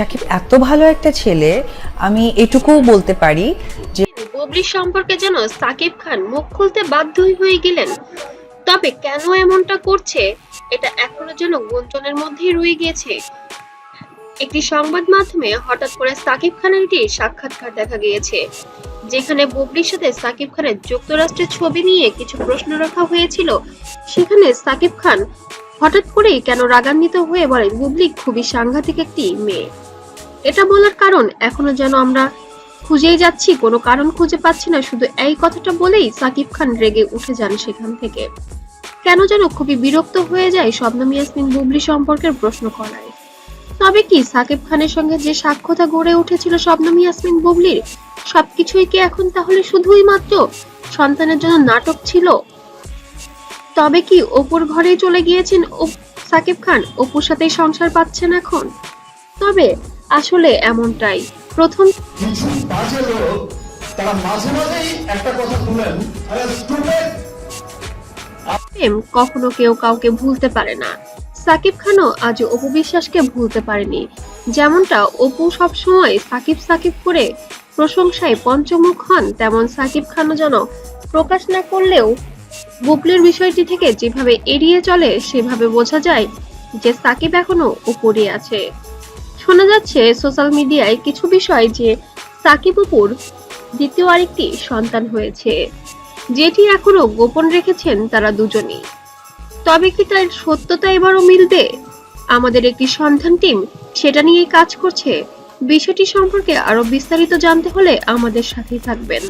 সাকিব এত ভালো একটা ছেলে, আমি এটুকুও বলতে পারি যে বুবলির সম্পর্কে যেন সাকিব খান মুখ খুলতে বাধ্যই হয়ে গেলেন। তবে কেন এমনটা করছে, এটা এখনও যেন গুঞ্জনের মধ্যেই রয়ে গিয়েছে একটি সংবাদ মাধ্যমে হঠাৎ করে সাকিব খানের একটি সাক্ষাৎকার দেখা গিয়েছে, যেখানে বুবলির সাথে সাকিব খানের যুক্তরাষ্ট্রের ছবি নিয়ে কিছু প্রশ্ন রাখা হয়েছিল। সেখানে সাকিব খান হঠাৎ করেই কেন রাগান্বিত হয়ে বলেন, বুবলি খুবই সাংঘাতিক একটি মেয়ে। এটা বলার কারণ এখনও যেন আমরা খুঁজেই যাচ্ছি, কোনো কারণ খুঁজে পাচ্ছি না, শুধু এই কথাটা বলেই সাকিব খান রেগে উঠে যান সেখান থেকে। কেন যেন খুবই বিরক্ত হয়ে যায় শবনম ইয়াসমিন বুবলি সম্পর্কের প্রশ্ন করায়। তবে কি, সাকিব খানের সঙ্গে যে সাক্ষতা গড়ে উঠেছিল শবনম ইয়াসমিন বুবলির, সবকিছুই কি এখন তাহলে শুধুই মাত্র সন্তানের জন্য নাটক ছিল? তবে কি, অপুর ঘরেই চলে গিয়েছেন সাকিব খান? অপুর সাথেই সংসার পাচ্ছেন এখন? তবে আসলে এমনটাই। প্রথম কিছু বাজে লোক তারা মাঝে মাঝেই একটা কথা শুনেন। প্রেম কখনো কেউ কাউকে ভুলতে পারে না। সাকিব খানও আজ অপু বিশ্বাসকে ভুলতে পারেনি। যেমনটা অপু সবসময় সাকিব সাকিব করে প্রশংসায় পঞ্চমুখ হন তেমন সাকিব খানও যেন প্রকাশ না করলেও বুবলির বিষয়টি থেকে যেভাবে এড়িয়ে চলে সেভাবে বোঝা যায় যে সাকিব এখনও উপরে আছে। শোনা যাচ্ছে সোশ্যাল মিডিয়ায় কিছু বিষয় যে সাকিব অপুর দ্বিতীয় আরেকটি সন্তান হয়েছে, যেটি এখনও গোপন রেখেছেন তারা দুজনেই। তবে কি তার সত্যতা এবারও মিলবে? আমাদের একটি সন্ধান টিম সেটা নিয়েই কাজ করছে। বিষয়টি সম্পর্কে আরও বিস্তারিত জানতে হলে আমাদের সাথেই থাকবেন।